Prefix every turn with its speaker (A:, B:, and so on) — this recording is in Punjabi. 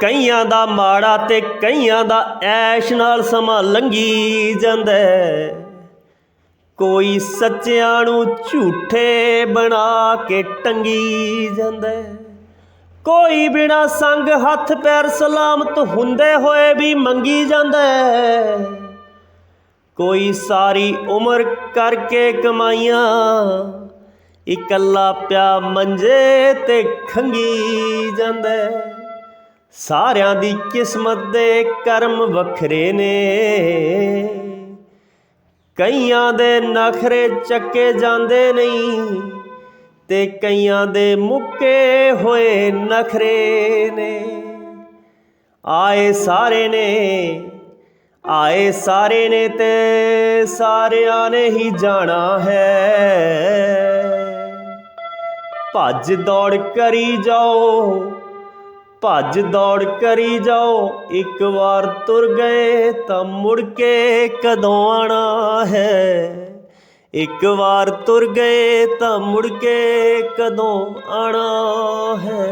A: ਕਈਆਂ ਦਾ ਮਾੜਾ ਤੇ ਕਈਆਂ ਦਾ ਐਸ਼ ਨਾਲ ਸਮਾਂ ਲੰਘੀ ਜਾਂਦਾ ਕੋਈ ਸੱਚਿਆਂ ਨੂੰ ਝੂਠੇ ਬਣਾ ਕੇ ਟੰਗੀ ਜਾਂਦਾ ਕੋਈ ਬਿਨਾ ਸੰਗ ਹੱਥ ਪੈਰ ਸਲਾਮਤ ਹੁੰਦੇ ਹੋਏ ਵੀ ਮੰਗੀ ਜਾਂਦਾ ਕੋਈ ਸਾਰੀ ਉਮਰ ਕਰਕੇ ਕਮਾਈਆਂ, ਇਕੱਲਾ ਪਿਆ ਮੰਜੇ ਤੇ ਖੰਗੀ ਜਾਂਦਾ ਸਾਰਿਆਂ ਦੀ ਕਿਸਮਤ ਦੇ ਕਰਮ ਵੱਖਰੇ ਨੇ। ਕਈਆਂ ਦੇ ਨਖਰੇ ਚੱਕੇ ਜਾਂਦੇ ਨਹੀਂ ਤੇ ਕਈਆਂ ਦੇ ਮੁੱਕੇ ਹੋਏ ਨਖਰੇ ਨੇ। ਆਏ ਸਾਰੇ ਨੇ, ਆਏ ਸਾਰੇ ਨੇ ਤੇ ਸਾਰਿਆਂ ਨੇ ਹੀ ਜਾਣਾ ਹੈ। ਭੱਜ ਦੌੜ ਕਰੀ ਜਾਓ ਭੱਜ ਦੌੜ ਕਰੀ ਜਾਓ। ਇੱਕ ਵਾਰ ਤੁਰ ਗਏ ਤਾਂ ਮੁੜ ਕੇ ਕਦੋਂ ਆਣਾ ਹੈ? ਇੱਕ ਵਾਰ ਤੁਰ ਗਏ ਤਾਂ ਮੁੜ ਕੇ ਕਦੋਂ ਆਣਾ ਹੈ?